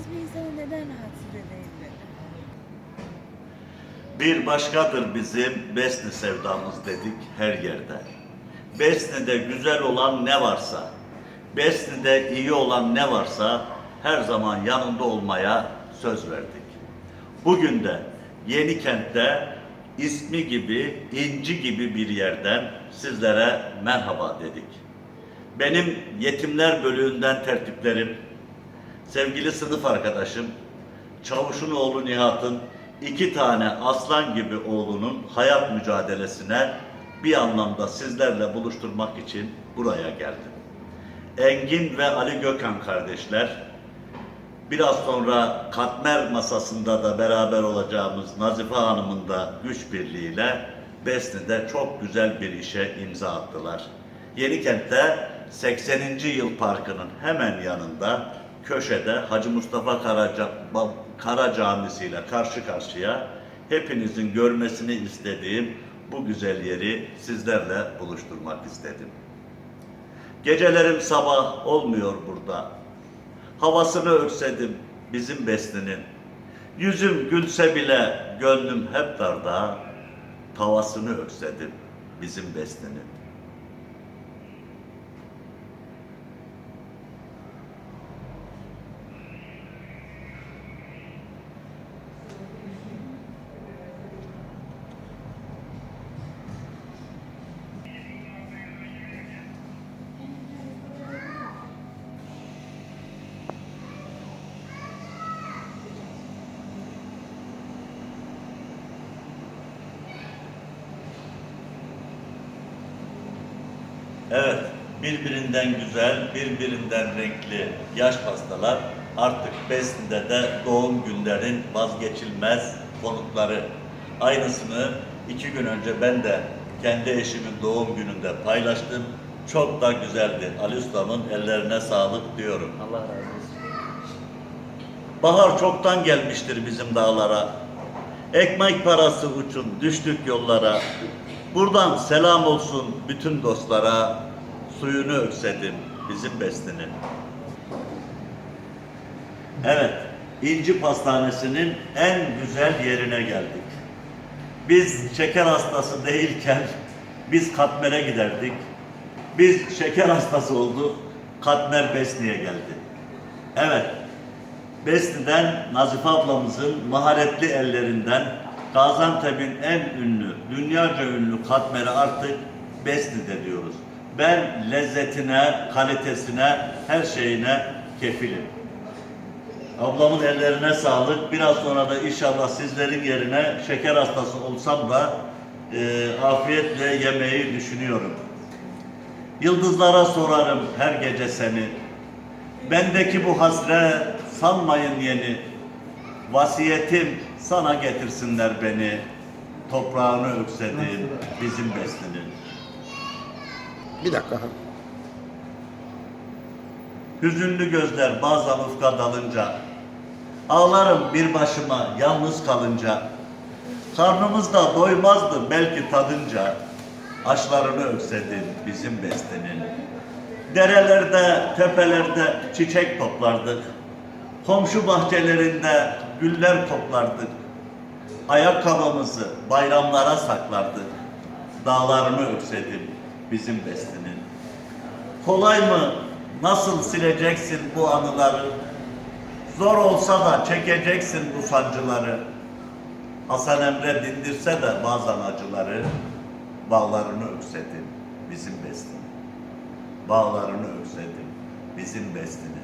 rahatsız bir insanı neden rahatsız edeyim dedi. Bir başkadır bizim Besni sevdamız dedik her yerde. Besni'de güzel olan ne varsa, Besni'de iyi olan ne varsa her zaman yanında olmaya söz verdik. Bugün de Yeni Kent'te ismi gibi, inci gibi bir yerden sizlere merhaba dedik. Benim yetimler bölüğünden tertiplerim, sevgili sınıf arkadaşım, Çavuş'un oğlu Nihat'ın iki tane aslan gibi oğlunun hayat mücadelesine bir anlamda sizlerle buluşturmak için buraya geldim. Engin ve Ali Gökhan kardeşler, biraz sonra katmer masasında da beraber olacağımız Nazife Hanım'ın da güç birliğiyle Besni'de çok güzel bir işe imza attılar. Yenikent'te 80. Yıl Parkı'nın hemen yanında köşede Hacı Mustafa Karaca, Kara Camisi ile karşı karşıya hepinizin görmesini istediğim bu güzel yeri sizlerle buluşturmak istedim. Gecelerim sabah olmuyor burada. Havasını öksedim bizim Besni'nin. Yüzüm gülse bile gönlüm hep darda. Tavasını öksedim bizim Besni'nin. Evet, birbirinden güzel, birbirinden renkli yaş pastalar artık Besni'de de doğum günlerin vazgeçilmez konukları. Aynısını iki gün önce ben de kendi eşimin doğum gününde paylaştım. Çok da güzeldi. Ali Ustam'ın ellerine sağlık diyorum. Allah razı olsun. Bahar çoktan gelmiştir bizim dağlara. Ekmek parası uçun düştük yollara. Buradan selam olsun bütün dostlara. Suyunu öksedim bizim bestinin. Evet, İnci Pastanesi'nin en güzel yerine geldik. Biz şeker hastası değilken biz Katmer'e giderdik. Biz şeker hastası olduk. Katmer Besni'ye geldi. Evet, Besni'den Nazife ablamızın maharetli ellerinden Gaziantep'in en ünlü, dünyaca ünlü katmeri artık Besni'de diyoruz. Ben lezzetine, kalitesine, her şeyine kefilim. Ablamın ellerine sağlık. Biraz sonra da inşallah sizlerin yerine şeker hastası olsam da e, afiyetle yemeyi düşünüyorum. Yıldızlara sorarım her gece seni. Bendeki bu hasret sanmayın yeni. Vasiyetim sana getirsinler beni. Toprağını öksedim bizim beslinin. Bir dakika. Hüzünlü gözler bazen ufka dalınca. Ağlarım bir başıma yalnız kalınca. Karnımız da doymazdı belki tadınca. Aşlarını öksedim bizim bestenin. Derelerde, tepelerde çiçek toplardık. Komşu bahçelerinde güller toplardık. Ayakkabımızı bayramlara saklardık. Dağlarını öksedim bizim bestinin. Kolay mı? Nasıl sileceksin bu anıları? Zor olsa da çekeceksin bu sancıları. Hasan Emre dindirse de bazen acıları, bağlarını öksedim bizim bestinin. Bağlarını öksedim bizim bestinin.